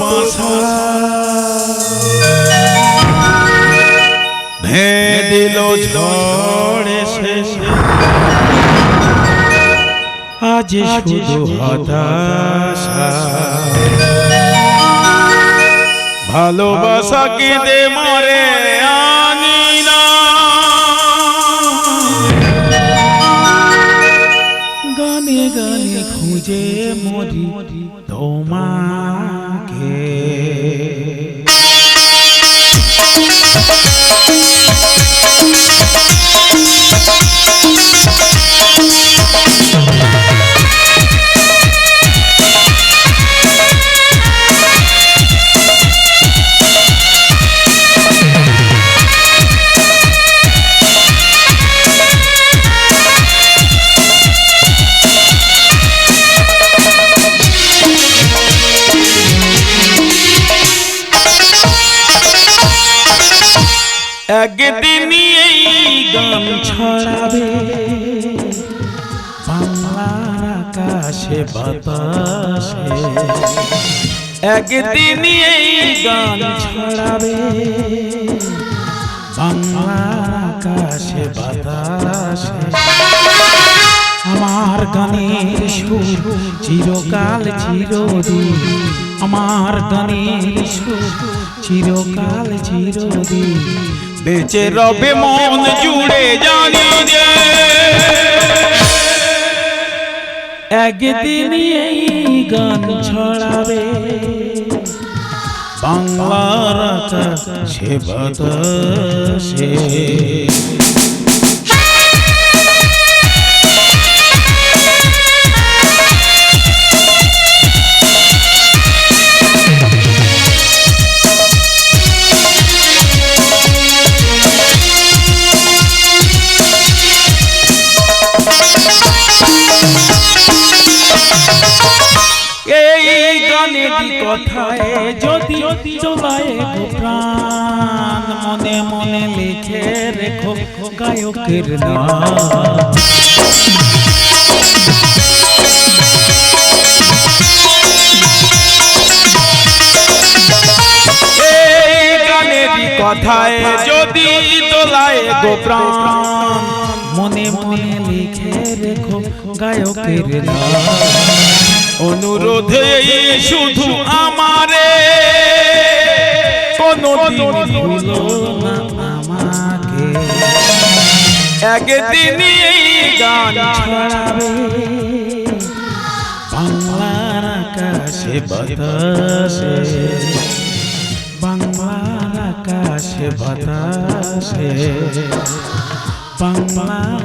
বাসা ভেদিল আজ ভালোবাসা কেঁদে মরে। খুঁজে মরি তোমাকে। একদিন এই গান ছড়াবে। বাংলার আকাশে, বাতাসে। একদিন এই গান ছড়াবে। বাংলার আকাশে, বাতাসে। আমার গানের সুর চিরকাল চিরদিন। আমার গানের সুর চিরকাল চিরদিন। বেঁচে রবে মন জুড়ে জানি যে। একদিন এই গান ছড়াবে। বাংলার আকাশে বাতাসে কথায় যদি চলায় প্রাণ মনে মনে লিখে রেখো গায়কের নাম। কথায় যদি তোলায় গো প্রাণ মনে মনে লিখে রেখো গায়কের নাম। অনুরোধে শুধু আমারে। কোনদিন ভুলো না আমাকে একদিন গান ছড়াবে। বাংলার আকাশে বাতাসে। বাংলার আকাশে বাতাসে। বাতাসে